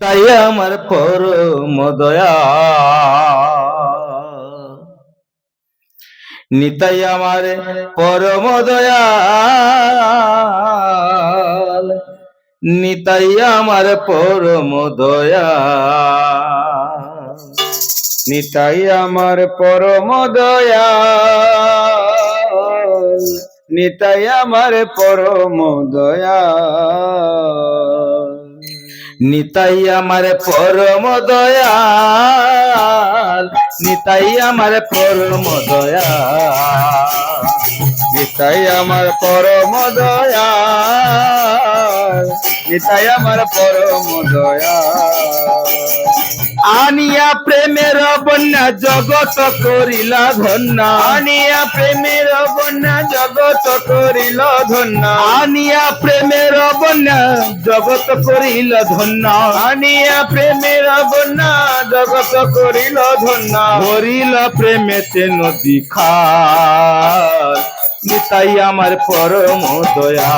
তাই আমার পরম দয়া। নিতাই আমার পরম দয়া। নিতাই আমার পরম দয়া। নিতাই আমার পরম দয়া। নিতাই আমার পরম দয়া। নিতাই আমার পরম দয়াল, নিতাই আমার পরম দয়াল, নিতাই আমার পরম দয়াল, নিতাই আমার পরম দয়াল। আনিয়া প্রেমে জগত করিলা ধন্য। আনিয়া প্রেমের বন্যা জগত করিল ধন্য। আনিয়া প্রেমের বন্যা জগত করিল ধন্য। আনিয়া প্রেমের বন্যা জগত করিল ধন্য। করিল প্রেমেতে নদী খাল নিতাই আমার পরম দয়া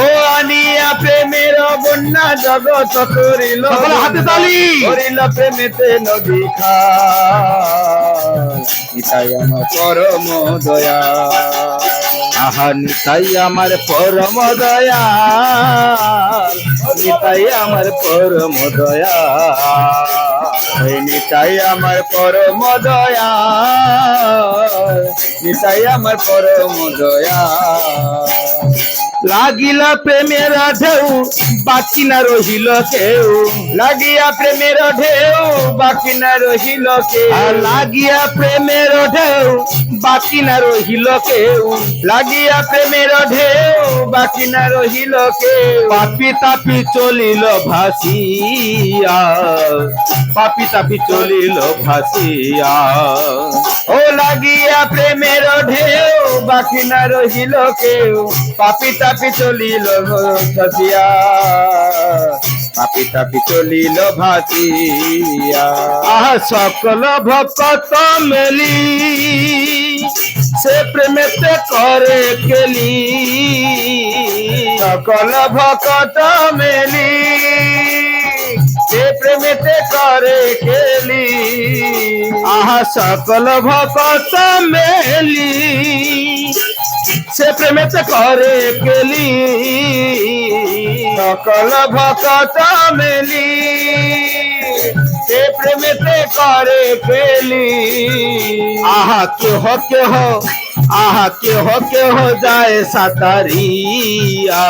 ও আনিয়া প্রেমের বন্যা জগত করিল সকলে হাতে তালি। করিল প্রেমেতে নদী খাই আমার পরম দয়া। আহা নিতাই আমার পরম দয়া। নিতাই আমার পরম দয়া। নিতাই আমার পরম দয়া নিতাই আমার পরম দয়া লাগিলা প্রেমের ঢেউ, বাকি না রহিল কেউ। লাগিয়া প্রেমের ঢেউ, বাকি না রহিল কেউ। লাগিয়া প্রেমের ঢেউ, বাকি না রহিল কেউ। লাগিয়া প্রেমের ঢেউ বাকি না রহিল কেউ পাপি তাপি চলিল ভাসিয়া। পাপি তাপি চলিল ভাসিয়া। ও লাগিয়া প্রেমের ঢেউ বাকি না রহিল কেউ পাপি তাপি চলিল ভাসিয়া। পাপি তাপি চলিল ভাসিয়া। আহা সকল ভক্ত মেলি। সে প্রেমেতে করে কেলি। সকল ভক্ত মেলি। সে প্রেমেতে করে কেলি। আহা, সকল ভক্ত মেলি। সে প্রেমেতে করে কেলি। সকল ভক্ত মেলি। সে প্রেমেতে করে কেলি আহা কেহ কেহ আহা কেহ কেহ যায় সাঁতারিয়া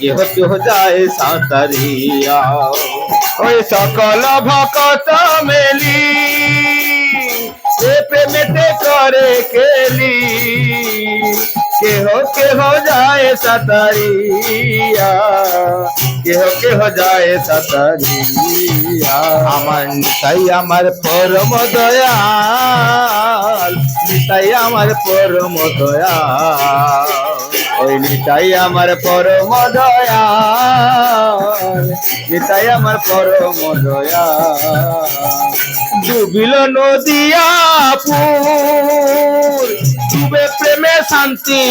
কেহ কেহ যায় সাঁতারিয়া ওই সকল ভক্ত মেলি সে প্রেমেতে করে কেলি কেহ কেহ যায় সাঁতারিয়া। কেহ কেহ যায় সাঁতারিয়া। আমার নিতাই আমার পরম দয়াল, নিতাই আমার পরম দয়াল। ওই নিতাই আমার পরম দয়াল, নিতাই আমার পরম দয়াল। ডুবিল নদিয়া পুর, ডুবে শান্তি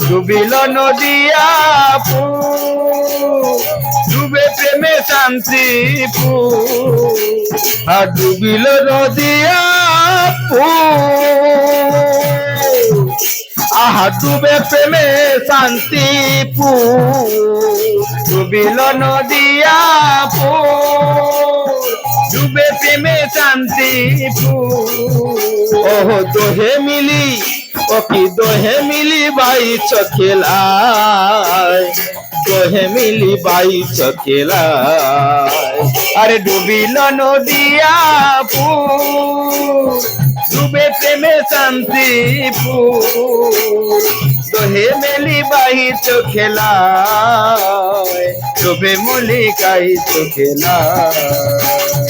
ডুবিল নদিয়া পুর ডুবে প্রেমে শান্তি আর ডুবিল নদিয়া পুর আহা, ডুবে প্রেমে শান্তি ডুবিল নদিয়া ডুবে প্রেমে শান্তি ওহ, দোহে মিলি, ও কি দোহে মিলি বাই চখেলায় দোহে মিলি বাই চখেলায় আরে ডুবিল নদিয়া ডুবে প্রেমে শান্তি দোহে মেলি বাহি চোখেলা ডুবে মলিকাই চোখেলা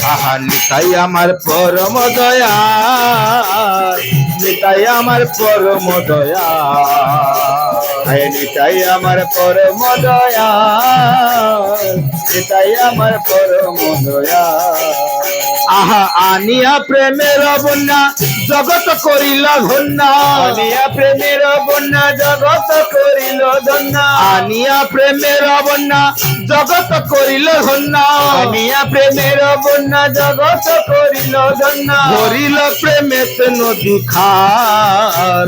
আহা নিতাই আমার পরম দয়া। নিতাই আমার পরম দয়া। নিতাই আমার পরম দয়া। নিতাই আমার পরম দয়া। আহা, আনিয়া প্রেমের বন্যা জগত করিল ঘন্যা। আনিয়া প্রেমের বন্যা জগত করিল ধন্যা। আনিয়া প্রেমের বন্যা জগত করিল ঘন্যা আনিয়া প্রেমের বন্যা জগত করিল ধন্যা। ভরিল প্রেমেতে নদী খাল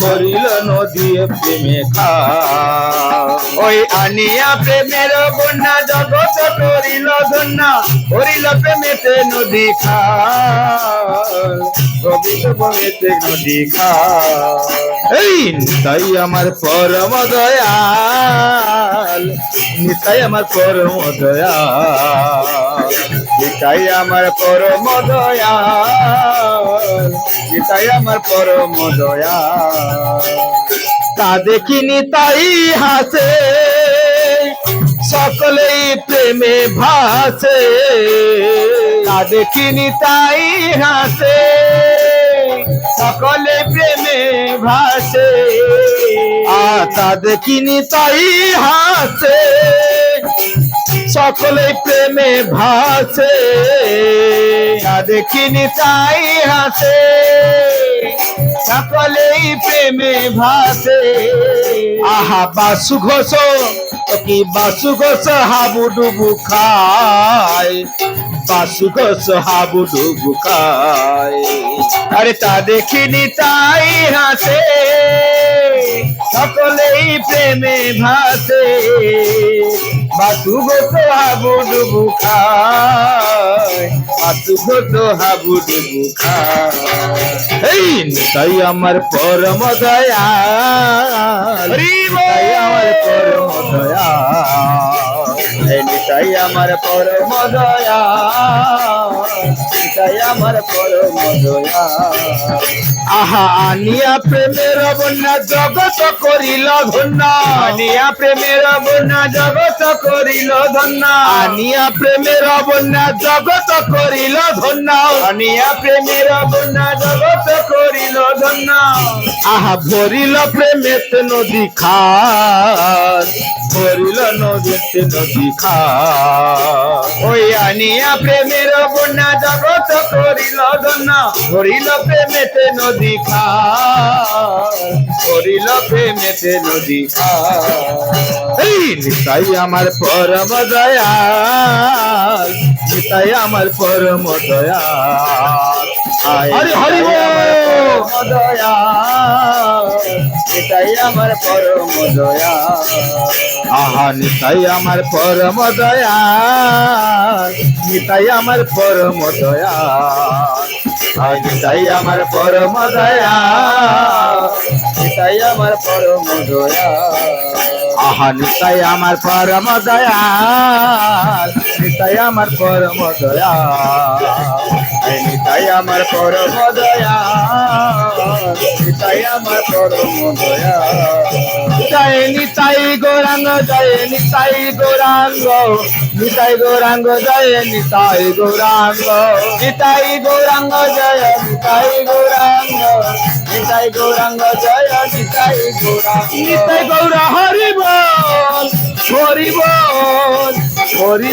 ভরিল নদী প্রেমে খাল। ওই আনিয়া প্রেমের বন্যা জগত করিল ধন্যা। করিল প্রেমেতে নদী খাল। এই নিতাই আমার পরম দয়াল, নিতাই আমার পরম দয়াল, নিতাই আমার পরম দয়াল, নিতাই আমার পরম দয়াল। তা দেখিনি তাই হাসে? সকলেই প্রেমে ভাসে। তা দেখিনি তাই হাসে? সকলে প্রেমে ভাসে। আতা দেখিনি তাই হাসে। সকলে প্রেমে ভাসে। তা দেখিনি তাই হাসে। সকলেই প্রেমে ভাসে। আহা, বাসু ঘোষ। কি বাসু ঘোষ হাবু ডুবু খায়? বাসু ঘোষ হাবু ডুবু খায়। আরে তা দেখিনি তাই হাসে, সকলেই প্রেমে ভাসে। বাসু ঘোষ হাবু ডুবু খায় বাসু ঘোষ হাবু ডুবু খায়। এই তাই আমার পরম তাই আমার পরম এই তাই আমার পরম দয়াল তাই আমার পরম দয়াল। আহা আনিয়া প্রেমের বন্যা জগত করিল ধন্যা। আনিয়া প্রেমের বন্যা জগত করিল ধন্যা। আনিয়া প্রেমের বন্যা জগত করিল ধন্যা। আনিয়া প্রেমের বন্যা জগত করিল ধন্যা। আহা ভরিল প্রেমেতে নদী খাল। ভরিল নদীতে নদী খাল। ওই আনিয়া প্রেমের বন্যা জগত করিল দনা করিল প্রেমেতে নদী খাল করিল প্রেমেতে নদী এই নিতাই আমার পরম দয়া নিতাই আমার পরম দয়া হরি হরি হরি নিতাই আমার। পরম দয়া। আহা নিতাই আমার পরম দয়াল নিতাই আমার পরম আয় নিতাই আমার পরম দয়াল এটাই আমার পরম দয়া। আহা নিতাই আমার পরম দয়াল নিতাই আমার পরম দয়াল নিতাই আমার পরম দয়াল নিতাই আমার পরম দয়াল জয় নিতাই গৌরাঙ্গ জয় নিতাই গৌরাঙ্গ। নিতাই গৌরাঙ্গ জয় নিতাই গৌরাঙ্গ। নিতাই গৌরাঙ্গ জয় নিতাই গৌরাঙ্গ। নিতাই গৌরাঙ্গ জয় নিতাই গৌরাঙ্গ। নিতাই গৌর, হরি বল, হরি